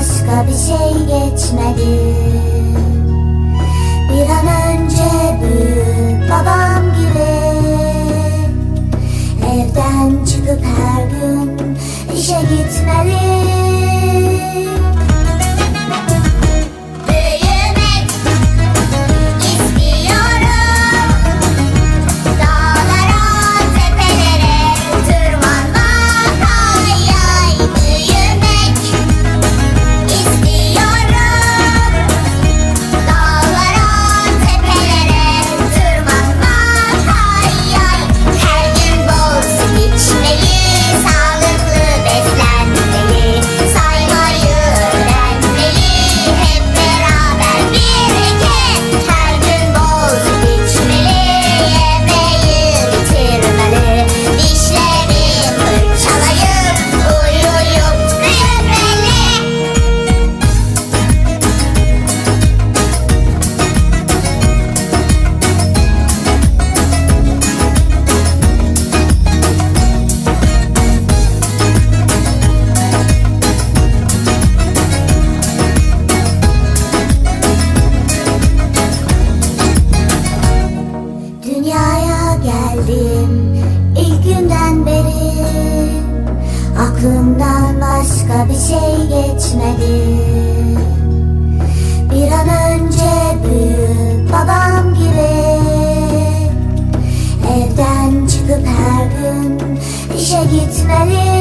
başka bir şey geçmedi. Bir an önce büyüyüp babam gibi Evden çıkıp her gün işe gitmeliyim başka bir şey geçmedi. Bir an önce büyüyüp babam gibi Evden çıkıp her gün işe gitmeliyim